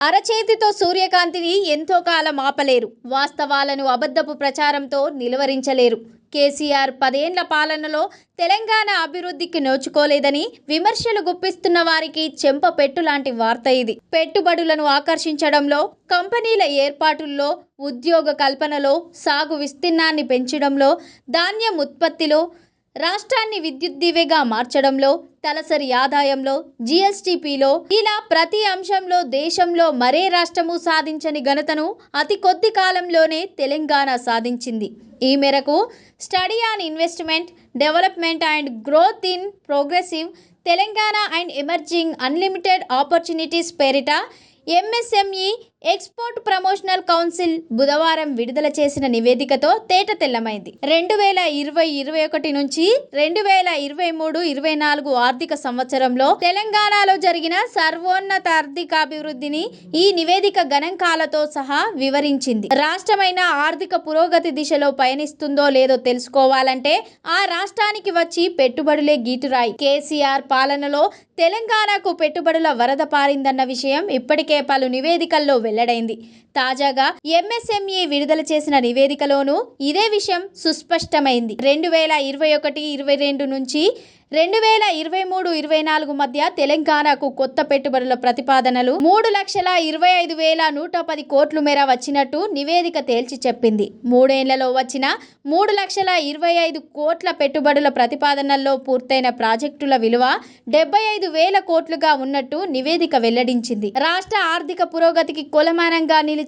అరచేతితో సూర్యకాంతిని ఎంతో కాలం ఆపలేరు. వాస్తవాలను అబద్ధపు ప్రచారంతో నిలువరించలేరు. కేసీఆర్ పదేండ్ల పాలనలో తెలంగాణ అభివృద్ధికి నోచుకోలేదని విమర్శలు గుప్పిస్తున్న వారికి చెంప పెట్టు లాంటి వార్త ఇది. పెట్టుబడులను ఆకర్షించడంలో కంపెనీల ఏర్పాటుల్లో ఉద్యోగ కల్పనలో సాగు విస్తీర్ణాన్ని పెంచడంలో ధాన్యం ఉత్పత్తిలో రాష్ట్రాన్ని విద్యుత్ దివెగా మార్చడంలో తలసరి ఆదాయంలో జీఎస్టీపీలో ఇలా ప్రతి అంశంలో దేశంలో మరే రాష్ట్రము సాధించని ఘనతను అతి కొద్ది కాలంలోనే తెలంగాణ సాధించింది. ఈ మేరకు study on investment development and growth in progressive Telangana and emerging unlimited opportunities పేరిట ఎంఎస్ఎంఈ ఎక్స్పోర్ట్ ప్రమోషనల్ కౌన్సిల్ బుధవారం విడుదల చేసిన నివేదికతో తేట తెల్లమైంది. రెండు వేల ఇరవై ఇరవై ఒకటి నుంచి రెండు వేల ఇరవై మూడు ఇరవై నాలుగు ఆర్థిక సంవత్సరంలో తెలంగాణలో జరిగిన సర్వోన్నత ఆర్థికాభివృద్ధిని ఈ నివేదిక గణాంకాలతో సహా వివరించింది. రాష్ట్రమైన ఆర్థిక పురోగతి దిశలో పయనిస్తుందో లేదో తెలుసుకోవాలంటే ఆ రాష్ట్రానికి వచ్చి పెట్టుబడులే గీటురాయి. కేసీఆర్ పాలనలో తెలంగాణకు పెట్టుబడుల వరద పారిందన్న విషయం ఇప్పటికే కేపాలు నివేదికల్లో వెల్లడైంది. తాజాగా ఎంఎస్ఎంఈ విడుదల చేసిన నివేదికలోనూ ఇదే విషయం సుస్పష్టమైంది. రెండు వేల ఇరవై ఒకటి ఇరవై రెండు నుంచి రెండు వేల ఇరవై మూడు ఇరవై నాలుగు మధ్య తెలంగాణకు కొత్త పెట్టుబడుల ప్రతిపాదనలు మూడు లక్షల ఇరవై ఐదు వేల నూట పది కోట్ల మేర వచ్చినట్టు నివేదిక తేల్చి చెప్పింది. మూడేళ్ళలో వచ్చిన మూడు లక్షల ఇరవై ఐదు కోట్ల పెట్టుబడుల ప్రతిపాదనల్లో పూర్తయిన ప్రాజెక్టుల విలువ డెబ్బై ఐదు వేల కోట్లుగా ఉన్నట్టు నివేదిక వెల్లడించింది. రాష్ట్ర ఆర్థిక పురోగతికి కొలమానంగా నిలిచి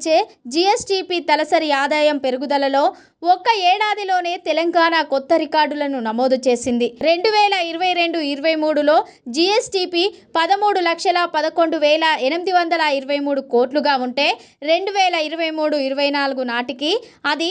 జీఎస్టీపీ తలసరి ఆదాయం పెరుగుదలలో ఒక్క ఏడాదిలోనే తెలంగాణ కొత్త రికార్డులను నమోదు చేసింది. రెండు వేల ఇరవై రెండు ఇరవై మూడులో జిఎస్టిపి పదమూడు లక్షల పదకొండు వేల ఎనిమిది వందల ఇరవై మూడు కోట్లుగా ఉంటే రెండు వేల ఇరవై మూడు ఇరవై నాలుగు నాటికి అది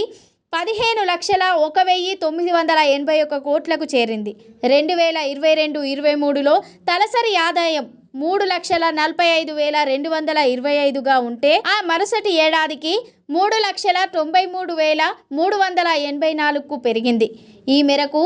పదిహేను లక్షల ఒక వెయ్యి తొమ్మిది వందల ఎనభై ఒక కోట్లకు చేరింది. రెండు వేల ఇరవై రెండు ఇరవై మూడులో తలసరి ఆదాయం మూడు లక్షల నలభై ఐదు వేల రెండు వందల ఇరవై ఐదుగా ఉంటే ఆ మరుసటి ఏడాదికి మూడు లక్షల తొంభై మూడు వేల మూడు వందల ఎనభై నాలుగుకు పెరిగింది. ఈ మేరకు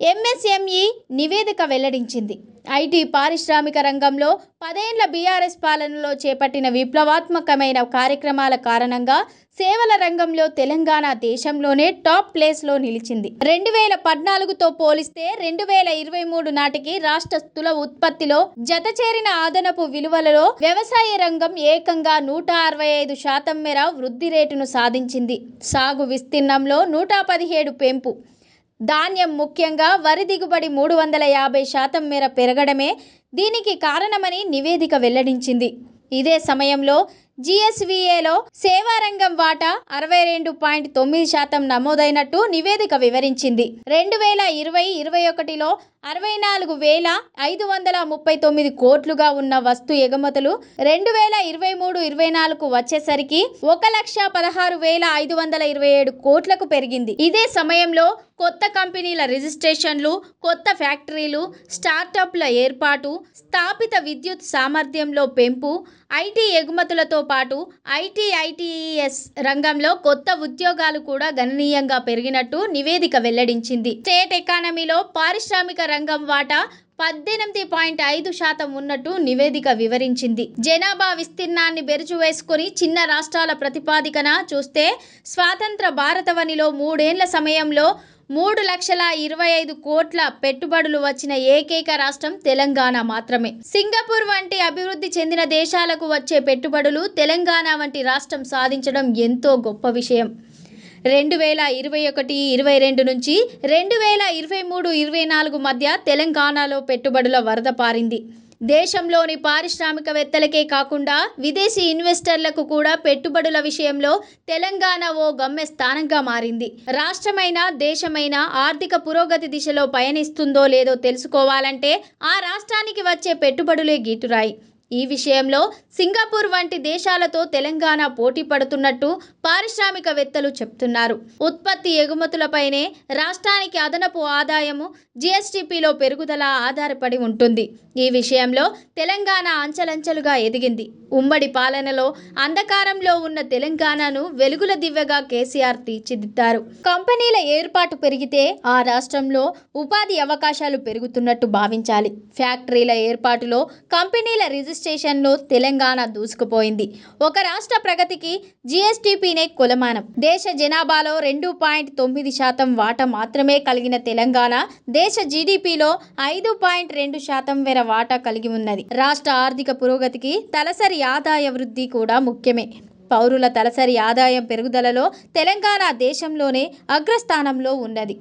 ఎంఎస్ఎంఈ నివేదిక వెల్లడించింది. ఐటీ పారిశ్రామిక రంగంలో పదేండ్ల బీఆర్ఎస్ పాలనలో చేపట్టిన విప్లవాత్మకమైన కార్యక్రమాల కారణంగా సేవల రంగంలో తెలంగాణ దేశంలోనే టాప్ ప్లేస్లో నిలిచింది. రెండు వేల పద్నాలుగుతో పోలిస్తే రెండు వేల ఇరవై మూడు నాటికి రాష్ట్ర స్థుల ఉత్పత్తిలో జతచేరిన అదనపు విలువలలో వ్యవసాయ రంగం ఏకంగా నూట అరవై ఐదు శాతం మేర వృద్ధి రేటును సాధించింది. సాగు విస్తీర్ణంలో నూట పదిహేడు పెంపు ధాన్యం ముఖ్యంగా వరి దిగుబడి మూడు వందల యాభై శాతం మేర పెరగడమే దీనికి కారణమని నివేదిక వెల్లడించింది. ఇదే సమయంలో జిఎస్విఏలో సేవారంగం వాటా అరవై రెండు పాయింట్ తొమ్మిది శాతం నమోదైనట్టు నివేదిక వివరించింది. రెండు వేల ఇరవై ఇరవై ఒకటిలో అరవై నాలుగు వేల ఐదు వందల ముప్పై తొమ్మిది కోట్లుగా ఉన్న వస్తు ఎగుమతులు రెండు వేల ఇరవై మూడు ఇరవై నాలుగు వచ్చేసరికి ఒక లక్ష పదహారు వేల ఐదు వందల ఇరవై ఏడు కోట్లకు పెరిగింది. ఇదే సమయంలో కొత్త కంపెనీల రిజిస్ట్రేషన్లు కొత్త ఫ్యాక్టరీలు స్టార్టప్ల ఏర్పాటు స్థాపిత విద్యుత్ సామర్థ్యంలో పెంపు ఐటీ ఎగుమతులతో పాటు ఐటీఐటీఎస్ రంగంలో కొత్త ఉద్యోగాలు కూడా గణనీయంగా పెరిగినట్టు నివేదిక వెల్లడించింది. స్టేట్ ఎకానమీలో పారిశ్రామిక రంగం వాటా పద్దెనిమిది పాయింట్ ఐదు శాతం ఉన్నట్టు నివేదిక వివరించింది. జనాభా విస్తీర్ణాన్ని బెరుచు వేసుకుని చిన్న రాష్ట్రాల ప్రతిపాదికన చూస్తే స్వాతంత్ర భారతవనిలో మూడేళ్ళ సమయంలో మూడు లక్షల ఇరవై ఐదు కోట్ల పెట్టుబడులు వచ్చిన ఏకైక రాష్ట్రం తెలంగాణ మాత్రమే. సింగపూర్ వంటి అభివృద్ధి చెందిన దేశాలకు వచ్చే పెట్టుబడులు తెలంగాణ వంటి రాష్ట్రం సాధించడం ఎంతో గొప్ప విషయం. రెండు వేల ఇరవై ఒకటి ఇరవై రెండు నుంచి రెండు వేల ఇరవై మూడు ఇరవై నాలుగు మధ్య తెలంగాణలో పెట్టుబడుల వరద పారింది. దేశంలోని పారిశ్రామికవేత్తలకే కాకుండా విదేశీ ఇన్వెస్టర్లకు కూడా పెట్టుబడుల విషయంలో తెలంగాణ ఓ గమ్య స్థానంగా మారింది. రాష్ట్రమైన దేశమైన ఆర్థిక పురోగతి దిశలో పయనిస్తుందో లేదో తెలుసుకోవాలంటే ఆ రాష్ట్రానికి వచ్చే పెట్టుబడులే గీటురాయి. ఈ విషయంలో సింగపూర్ వంటి దేశాలతో తెలంగాణ పోటీ పడుతున్నట్టు పారిశ్రామికవేత్తలు చెప్తున్నారు. ఉత్పత్తి ఎగుమతులపైనే రాష్ట్రానికి అదనపు ఆదాయము జీఎస్టీపీలో పెరుగుదల ఆధారపడి ఉంటుంది. ఈ విషయంలో తెలంగాణ అంచలంచలుగా ఎదిగింది. ఉమ్మడి పాలనలో అంధకారంలో ఉన్న తెలంగాణను వెలుగుల దివ్యగా కేసీఆర్ తీర్చిదిద్దారు. కంపెనీల ఏర్పాటు పెరిగితే ఆ రాష్ట్రంలో ఉపాధి అవకాశాలు పెరుగుతున్నట్టు భావించాలి. ఫ్యాక్టరీల ఏర్పాటులో కంపెనీల రిజిస్ట్రేషన్ రిజిస్ట్రేషన్లో తెలంగాణ దూసుకుపోయింది. ఒక రాష్ట్ర ప్రగతికి జీఎస్టీపీనే కొలమానం. దేశ జనాభాలో రెండు పాయింట్ తొమ్మిది శాతం వాటా మాత్రమే కలిగిన తెలంగాణ దేశ జీడిపిలో ఐదు పాయింట్ రెండు శాతం మేర వాటా కలిగి ఉన్నది. రాష్ట్ర ఆర్థిక పురోగతికి తలసరి ఆదాయ వృద్ధి కూడా ముఖ్యమే. పౌరుల తలసరి ఆదాయం పెరుగుదలలో తెలంగాణ దేశంలోనే అగ్రస్థానంలో ఉన్నది.